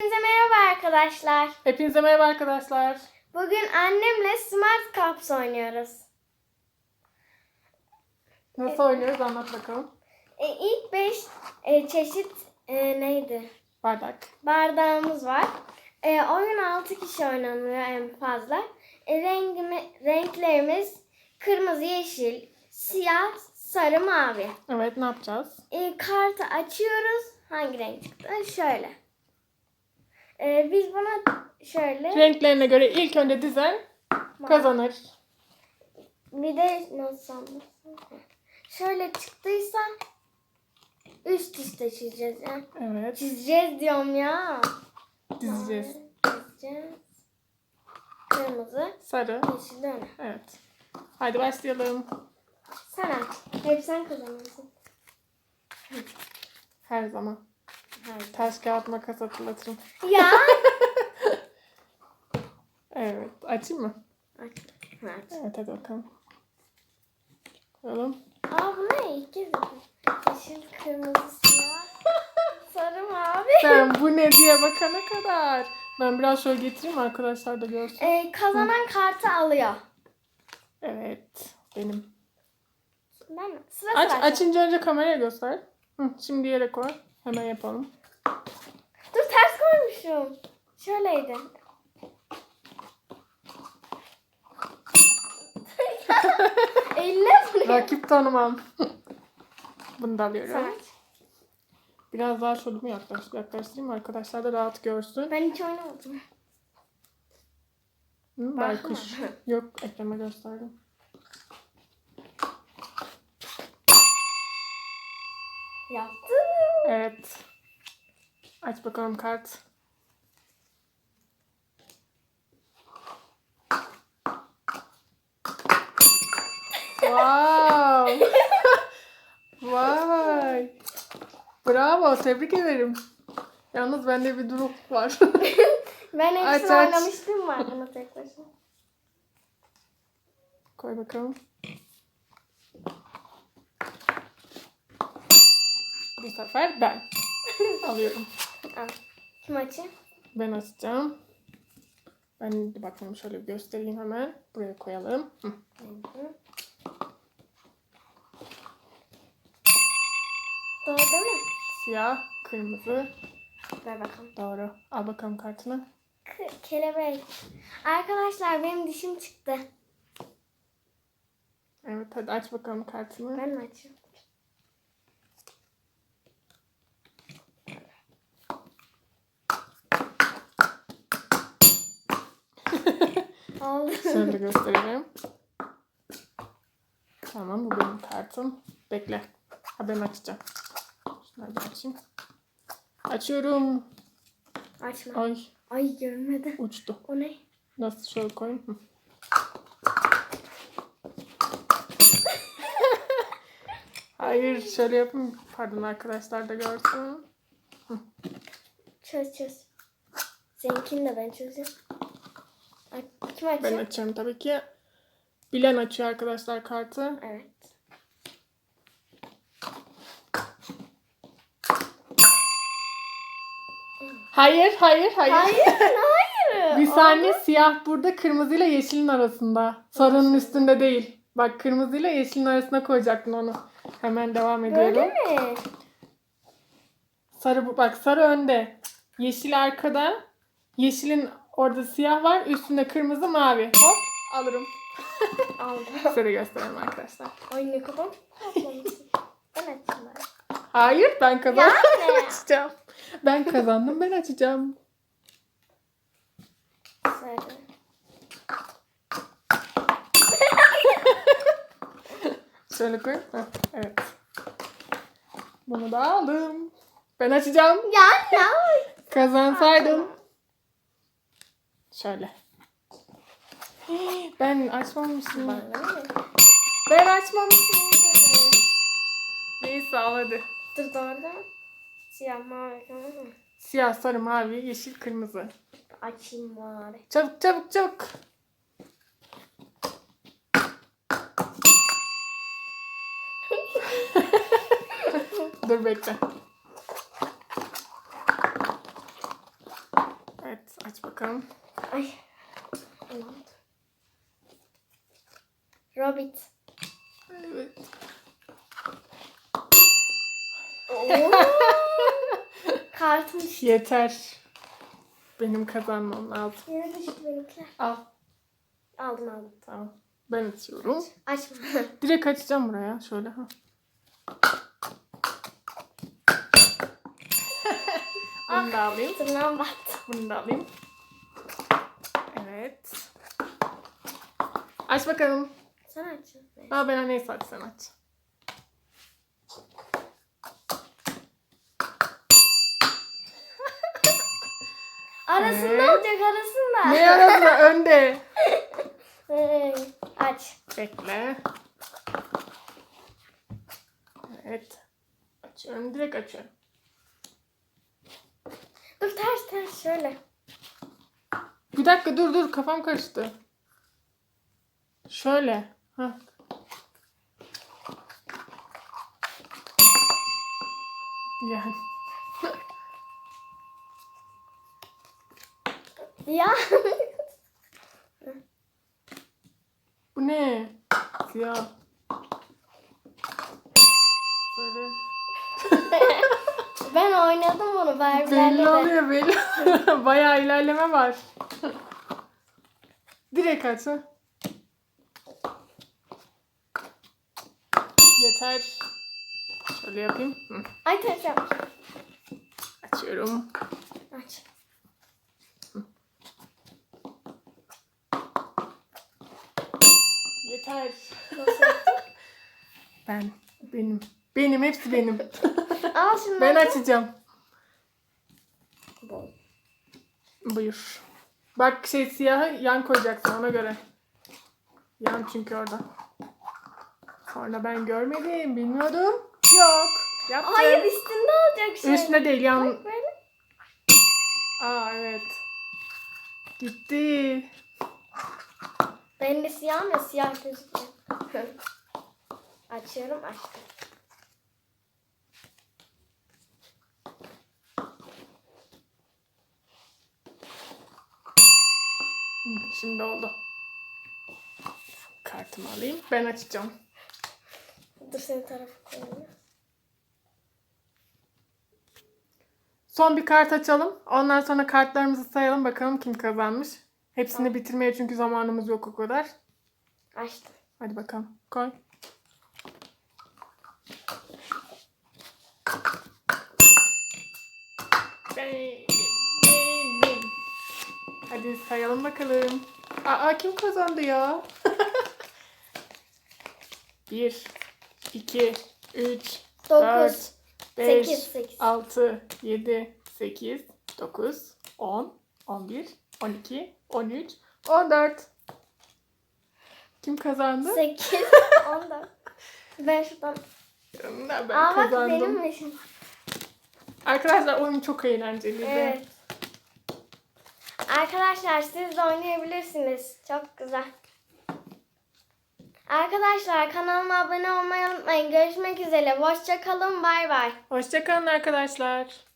Hepinize merhaba arkadaşlar. Hepinize merhaba arkadaşlar. Bugün annemle Smart Cups oynuyoruz. Nasıl oynuyoruz anlat bakalım. E, ilk 5 çeşit e, neydi? Bardak. Bardağımız var. E, oyun 6 kişi oynanıyor en fazla. E, rengimi, renklerimiz kırmızı, yeşil, siyah, sarı, mavi. Evet ne yapacağız? E, kartı açıyoruz. Hangi renk çıktı? Şöyle. E, biz buna şöyle Renklerine göre ilk önce dizen kazanır. Bir de nasıl anlatsam? Şöyle çıktıysa üst üste çizeceğiz ya. Evet. Çizeceğiz diyorum ya. Dizeceğiz. Çizeceğiz. Kırmızı, Sarı. yeşil öyle. Evet. Haydi başlayalım. Sen aç. Hep sen kazanırsın. Her zaman. Hayır. Taş kağıt makas hatırlatırım. Ya. Evet. Açayım mı? aç. Aç. Evet hadi bakalım. Koyalım. Aa bu ne? Yapıyorum. Yeşil, kırmızı, siyah, sarı, mavi. Sen bu ne diye bakana kadar. Ben biraz şöyle getireyim arkadaşlar da görsün. Ee, kazanan kartı alıyor. Evet. Benim. Ben mi? Sıra Aç, sıra. açınca önce kameraya göster. Hı, şimdi yere koy. Hemen yapalım. Dur ters koymuşum. Şöyleydi. Elle vuruyor. Rakip tanımam. Bunu da alıyorum. Sen aç. Biraz daha mi yaklaş, yaklaştırayım arkadaşlar da rahat görsün. Ben hiç oynamadım. Hı, baykuş. Yok ekrana gösterdim. Yaptım. Evet. Aç bakalım kart. Wow. Vay. Bravo. Tebrik ederim. Yalnız bende bir durum var. Ben Aç, hepsini aç. oynamıştım var bunu tek başına. Koy bakalım. Bu sefer ben alıyorum. Al. Kim açayım? Ben açacağım. Ben de bakalım şöyle bir göstereyim hemen. Buraya koyalım. Hı. Doğru değil mi? Siyah, kırmızı. Ver bakalım. Doğru. Al bakalım kartını. K- kelebek. Arkadaşlar benim dişim çıktı. Evet hadi aç bakalım kartını. Ben mi açayım? Şöyle göstereyim. Tamam bu benim kartım. Bekle. Ha ben açacağım. Şunları da açayım. Açıyorum. Açma. Ay Ay görmedim. uçtu. O ne? Nasıl şöyle koyayım? Hı. Hayır şöyle yapayım. Pardon arkadaşlar da görsün. Çöz çöz. Seninkini de ben çözeceğim. Kim açıyor? Ben açıyorum tabii ki. Bilen açıyor arkadaşlar kartı. Evet. Hayır, hayır, hayır. Hayır, hayır. Bir saniye siyah burada kırmızıyla yeşilin arasında. Sarının üstünde değil. Bak kırmızıyla yeşilin arasına koyacaktın onu. Hemen devam ediyorum. Öyle mi? Sarı bak sarı önde. Yeşil arkada. Yeşilin orada siyah var. Üstünde kırmızı mavi. Hop alırım. Aldım. Size de göstereyim arkadaşlar. Ay ne kadar bari. Hayır ben kazandım. Açacağım. Ben kazandım ben açacağım. Sarı. Şöyle koy. Heh, evet. Bunu da aldım. Ben açacağım. Ya ya. Kazansaydım. Şöyle. Ben açmamışım. Ne? Ben açmamışım. Neyse al hadi. Dur doğru. Siyah mavi tamam mı? Siyah, sarı, mavi, yeşil, kırmızı. Açayım bari. Çabuk çabuk çabuk. Dur bekle. Evet aç bakalım. Ay. Rabbit. Evet. Oo. Kartım düştü. Yeter. Benim kazanmam lazım. Yere düştü benimkiler. Al. Aldım aldım. Tamam. Ben açıyorum. Açma. Direkt açacağım buraya. Şöyle. Ha. Bunu da alayım. Tırnağım battı. Bunu da alayım. Evet. Aç bakalım. Sen açın. Aa ben neyse aç sen aç. Arasında Evet. olacak arasında. Ne arasında önde. Hey, Aç. Bekle. Evet. Açıyorum. Direkt açıyorum. Dur ters ters şöyle. Dakika dur dur kafam karıştı. Şöyle. Hah. Yani. Ya. Bu ne? Siyah. Sarı. ben oynadım onu Belli Barbie'lerle de. oluyor belli. Bayağı ilerleme var. Direkt aç ha. Yeter. Şöyle yapayım. Hı. Ay yap. Açıyorum. Aç. Yeter. Nasıl yaptın? Ben. Benim. Benim. Hepsi benim. Al şunu. ben aç. açacağım. Bu. Buyur. Bak şey siyahı yan koyacaksın ona göre. Yan çünkü orada. Sonra ben görmedim. Bilmiyordum. Yok. Yaptım. Hayır üstünde olacak şey. Üstüne değil yan. Bak böyle. Aa evet. Gitti. Benim de siyahım ya siyah gözüküyor. Açıyorum açtım. Hı, Şimdi oldu. Kartımı alayım. Ben açacağım. Dur senin tarafa koyayım. Son bir kart açalım. Ondan sonra kartlarımızı sayalım. Bakalım kim kazanmış. Hepsini bitirmeye çünkü zamanımız yok o kadar. Açtım. Hadi bakalım. Koy. Benim. Hadi sayalım bakalım. Aa kim kazandı ya? Bir, iki, üç, dört, Dokuz. beş, sekiz, sekiz. altı, yedi, sekiz, dokuz, on, on bir, on iki, on üç, on dört. Kim kazandı? Sekiz. On da. Ben şuradan. Ben Aa bak kazandım. benim meşim. Arkadaşlar oyun çok eğlenceliydi. Evet. Arkadaşlar siz de oynayabilirsiniz. Çok güzel. Arkadaşlar kanalıma abone olmayı unutmayın. Görüşmek üzere. Hoşça kalın. Bay bay. Hoşçakalın arkadaşlar.